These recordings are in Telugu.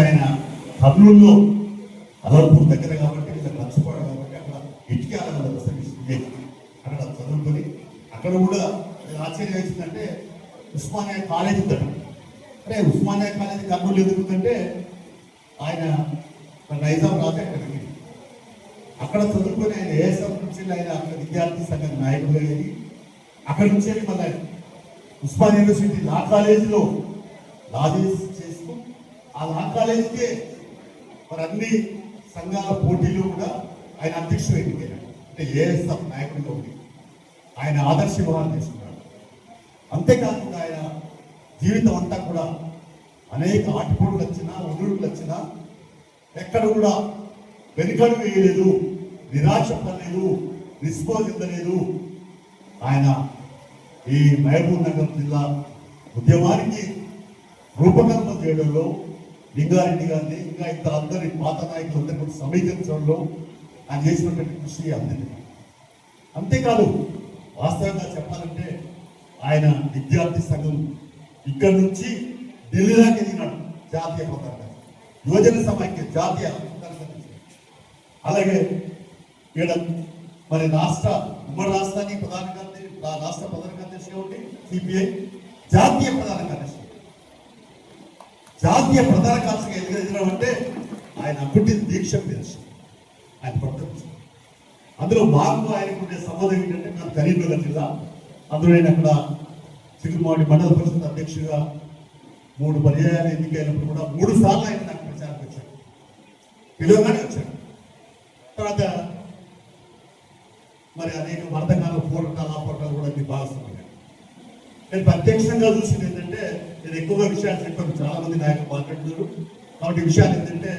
ఆయన కర్నూలులో అలర్పూర్ దగ్గర కాబట్టి ఇక్కడ కాబట్టి అక్కడ ఇటుకాల వ్యవస్థ అక్కడ చదువుకొని అక్కడ కూడా ఆశ్చర్యం వేసిందంటే ఉస్మానియా కాలేజ్ ఉందట. అరే ఉస్మానియా కాలేజ్ కర్నూలు ఎందుకుందంటే ఆయన నైజాం రాజే అక్కడికి అక్కడ చదువుకొని ఆయన ఏఎస్ఎఫ్ నుంచి ఆయన అక్కడ విద్యార్థి సంఘ నాయకుడు అయ్యి అక్కడి నుంచి వెళ్ళి మళ్ళీ ఉస్మాన్ యూనివర్సిటీ లా కాలేజీలో లా చేసి- ఆ లా కాలేజీకే మరి అన్ని సంఘాల పోటీలు కూడా ఆయన అధ్యక్షుడు ఎన్నికయ్యాడు అంటే ఏఎస్ఎఫ్ నాయకుడిగా ఉంది ఆయన ఆదర్శ వివహారం తీసుకున్నాడు. అంతేకాకుండా ఆయన జీవితం అంతా కూడా అనేక ఆటుపోట్లు వచ్చినా ఒదురులు వచ్చినా ఎక్కడ కూడా వెనుకడు వేయలేదు నిరాశ పడలేదు నిస్పృహ చెందలేదు. ఆయన ఈ మహబూబ్ నగర్ జిల్లా ఉద్యమానికి రూపకల్పన చేయడంలో లింగారెడ్డి గారిని ఇంకా ఇంత అందరి పాత నాయకులందరినీ కూడా సమీకరించడంలో ఆయన చేసినటువంటి కృషి అందరికీ. అంతేకాదు వాస్తవంగా చెప్పాలంటే ఆయన విద్యార్థి సంఘం ఇక్కడ నుంచి ఢిల్లీ దాకా ఎదిగినాడు జాతీయ పతాక. యువజన సమాఖ్య జాతీయ అలాగే ఈడ మరి రాష్ట్ర ఉమ్మడి రాష్ట్రానికి ప్రధాన కార్యదర్శి రాష్ట్ర ప్రధాన కార్యదర్శిగా ఉండి సిపిఐ. జాతీయ ప్రధాన కార్యదర్శి. జాతీయ ప్రధాన కార్యదర్శిగా ఎదిగ ఎదగడం అంటే ఆయన పుట్టిన దీక్ష తెలుసు ఆయన పడుతుంది అందులో మాకు ఆయనకు ఉండే సంబంధం ఏంటంటే నాకు కరీంనగర్ జిల్లా. అందులో నేను అక్కడ చిగురుమాడి మండల పరిషత్ అధ్యక్షుడిగా మూడు పర్యాయాలు ఎన్నికైనప్పుడు కూడా మూడు సార్లు ఆయన నాకు ప్రచారం వచ్చాడు పిలువగానే వచ్చాడు. తర్వాత మరి అనేక వర్ధకాల పోరాటాలు ఆ పోరాటాలు కూడా మీకు భాగస్వామ్యం. నేను ప్రత్యక్షంగా చూసింది ఏంటంటే నేను ఎక్కువగా విషయాలు చెప్పాను. చాలా మంది నాయకులు మాట్లాడుతున్నారు. కాబట్టి విషయాలు ఏంటంటే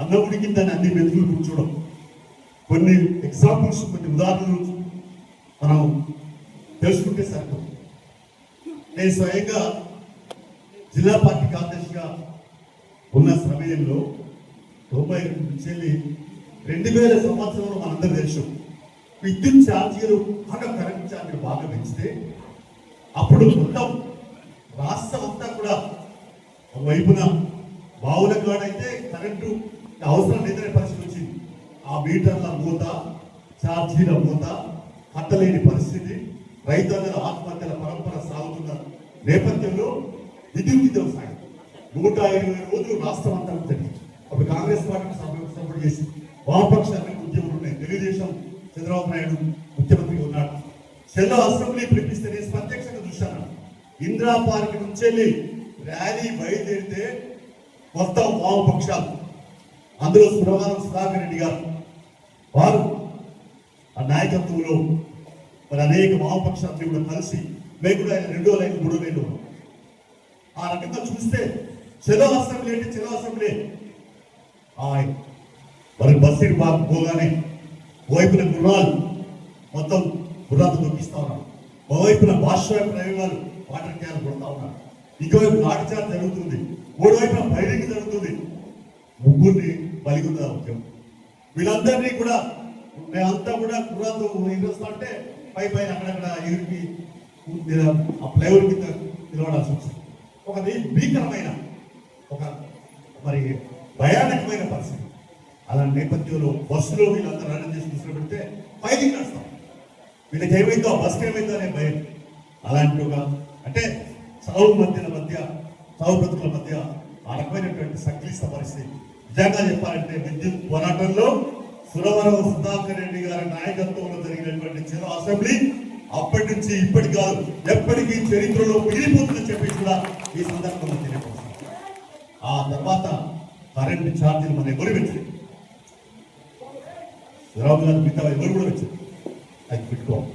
అన్నం ఉడికిందని అన్ని మెతుకులు కూర్చోవడం కొన్ని ఎగ్జాంపుల్స్ కొన్ని ఉదాహరణలు మనం తెలుసుకుంటే సరిపోతుంది నేను స్వయంగా జిల్లా పార్టీ కార్యదర్శిగా ఉన్న సమయంలో తొంభై రెండు నుంచి వెళ్ళి రెండు వేల సంవత్సరంలో మనందరూ తెలుసు. విద్యుత్ ఛార్జీలు బాగా కరెంట్ ఛార్జీలు బాగా పెంచితే అప్పుడు మొత్తం రాష్ట్రం అంతా కూడా వైపున బావుల కాడైతే కరెంటు అవసరం లేదనే పరిస్థితి వచ్చింది. ఆ మీటర్ల మూత ఛార్జీల మూత కట్టలేని పరిస్థితి. రైతుల ఆత్మహత్యల పరంపర సాగుతున్న నేపథ్యంలో విద్యుత్ వ్యవసాయం నూట ఇరవై రోజులు రాష్ట్రం అంతా ఉంటుంది. అప్పుడు కాంగ్రెస్ పార్టీకి సపోర్ట్ చేసి వామపక్షానికి ఉద్యమాలు ఉన్నాయి. తెలుగుదేశం చంద్రబాబు నాయుడు ముఖ్యమంత్రి ఉన్నాడు. చెల్ల అసెంబ్లీ పిలిపిస్తే నేను ప్రత్యక్షంగా చూశాను ఇందిరా పార్క్ నుంచి వెళ్ళి ర్యాలీ బయలుదేరితే మొత్తం వామపక్షాలు అందులో సురవరం సుధాకర్ రెడ్డి గారు వారు ఆ నాయకత్వంలో మరి అనేక వామపక్షాలు కూడా కలిసి మేము కూడా ఆయన రెండో లైన్ మూడో లైన్ ఆ రకంగా చూస్తే చెలో అసెంబ్లీ అంటే చెలో అసెంబ్లీ. ఆయ్ మరి బస్సు బాబు పోగానే వైపున గుర్రాలు మొత్తం గుర్రాలు దొక్కిస్తా ఉన్నారు. ఓవైపున భాష ప్రయోగాలు వాటర్ క్యాన్ కొడతా ఉన్నారు. ఇంకోవైపు నాటిచారు జరుగుతుంది. మూడు వైపున జరుగుతుంది. ముగ్గురిని బలిగుందా ఉద్యమం వీళ్ళందరినీ కూడా మేమంతా కూడా గుర్రాలతో ఎదురుస్తా అంటే పై పైన అక్కడక్కడ ఎగిరికి ఆ ఫ్లైఓవర్ కింద నిలబడాల్సి వచ్చింది ఒక భీకరమైన ఒక మరి భయానకమైన పరిస్థితి. అలాంటి నేపథ్యంలో బస్సులో వీళ్ళందరూ రన్ చేసి కూర్చొని పెడితే నడుస్తాం. వీళ్ళకి ఏమైందో బస్సుకి ఏమైందో అనే భయం. అలాంటి ఒక అంటే చావు మధ్యల మధ్య చావు బ్రతుకుల మధ్య ఆ రకమైనటువంటి సంక్లిష్ట పరిస్థితి. నిజంగా చెప్పాలంటే విద్యుత్ పోరాటంలో సురవరం సుధాకర్ రెడ్డి గారి నాయకత్వంలో జరిగినటువంటి చిరు అసెంబ్లీ అప్పటి నుంచి ఇప్పటి కాదు ఎప్పటికీ చరిత్రలో మిగిలిపోతుందని చెప్పి కూడా ఈ సందర్భంలో తెలియపరుస్తున్నాను ఆ తర్వాత కరెంట్ ఛార్జీలు మన ఎవరు పెంచారు? రావు గారు మిగతా ఎవరు కూడా వచ్చారు అది పెట్టుకోవాలి.